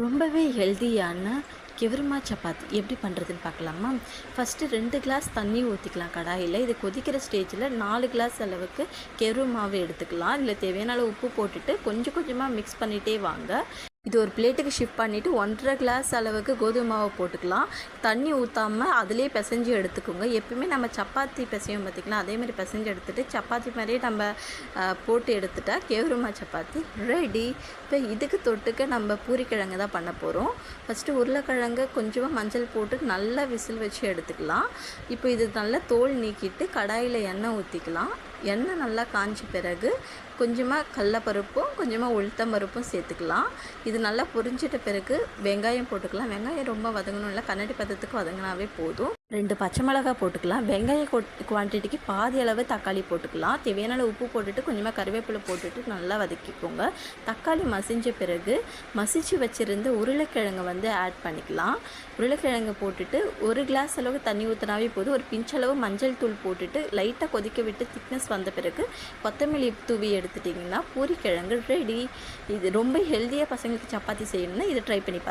ரொம்பவே ஹெல்தியான கெவருமா சப்பாத்தி. எப்படி பண்ணுறதுன்னு பார்க்கலாமா ஃபஸ்ட்டு ரெண்டு கிளாஸ் தண்ணி ஊற்றிக்கலாம் கடாயில். இது கொதிக்கிற ஸ்டேஜில் நாலு கிளாஸ் அளவுக்கு கெரு மாவு எடுத்துக்கலாம். இல்லை தேவையான அளவு உப்பு போட்டுட்டு கொஞ்சம் கொஞ்சமாக மிக்ஸ் பண்ணிகிட்டே வாங்க. இது ஒரு பிளேட்டுக்கு ஷிஃப்ட் பண்ணிவிட்டு ஒன்றரை கிளாஸ் அளவுக்கு கோதுமை மாவை போட்டுக்கலாம். தண்ணி ஊற்றாமல் அதிலே பிசைஞ்சு எடுத்துக்கோங்க. எப்பயுமே நம்ம சப்பாத்தி பிசையும் பார்த்திங்களா அதேமாதிரி பிசைஞ்சு எடுத்துகிட்டு சப்பாத்தி மாதிரியே நம்ம போட்டு எடுத்துட்டா கேவருமா சப்பாத்தி? ரெடி இப்போ இதுக்கு தொட்டுக்க நம்ம பூரிக்கிழங்கு தான் பண்ண போகிறோம் ஃபஸ்ட்டு உருளைக்கிழங்கு கொஞ்சமாக மஞ்சள் போட்டு நல்லா விசில் வச்சு எடுத்துக்கலாம். இப்போ இது நல்லா தோல் நீக்கிட்டு கடாயில் எண்ணெய் ஊற்றிக்கலாம் எண்ணெய் நல்லா காஞ்ச பிறகு கொஞ்சமாக கடலப்பருப்பும் கொஞ்சமாக உளுத்தம் பருப்பும் சேர்த்துக்கலாம். இது நல்லா பொரிஞ்சிட்ட பிறகு வெங்காயம் போட்டுக்கலாம். வெங்காயம் ரொம்ப வதங்கணும் இல்லை கண்ணாடி பதத்துக்கு வதங்கினாவே போதும். ரெண்டு பச்சை மிளகாய் போட்டுக்கலாம். வெங்காய குவான்டிட்டிக்கு பாதி அளவு தக்காளி போட்டுக்கலாம். தேவையான உப்பு போட்டுட்டு கொஞ்சமாக கருவேப்பிலை போட்டுட்டு நல்லா வதக்கிக்கோங்க. தக்காளி மசிஞ்ச பிறகு மசிச்சு வச்சுருந்து உருளைக்கிழங்கு வந்து ஆட் பண்ணிக்கலாம். உருளைக்கிழங்கு போட்டுட்டு ஒரு கிளாஸ் அளவு தண்ணி ஊற்றினாவே போதும். ஒரு பிஞ்சளவு மஞ்சள் தூள் போட்டுட்டு லைட்டாக கொதிக்க விட்டு திக்னஸ் வந்த பிறகு கொத்தமல்லி தூவி எடுத்துட்டிங்கன்னா பூரிக்கிழங்கு ரெடி இது ரொம்ப ஹெல்த்தியாக பசங்களுக்கு சப்பாத்தி செய்யணும்னா இதை ட்ரை பண்ணி